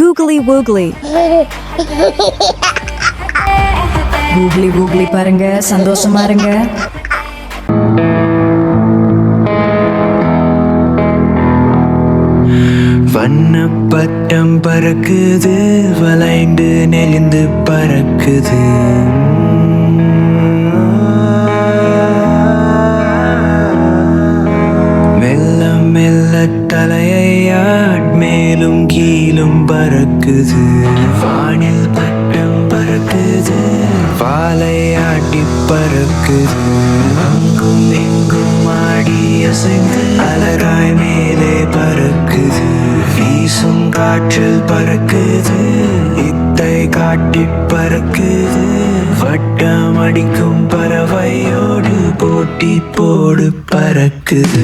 Googly woogly. Googly googly பாருங்க சந்தோஷமா இருங்க வண்ணப்பட்டம் பறக்குது வளைந்து நெளிந்து பறக்குது மெல்ல மெல்ல தலையாட் மேலும் கீழும் பறக்குது. வானில் பட்டம் பறக்குது. வாலை ஆட்டி பறக்குது. அங்கும் எங்கும் ஆடி அசைந்து அலராய் மேலே பறக்குது. வீசும் காற்றில் பறக்குது. இத்தை காட்டி பறக்குது. வட்டம் அடிக்கும் பறவையோடு போட்டி போடு பறக்குது.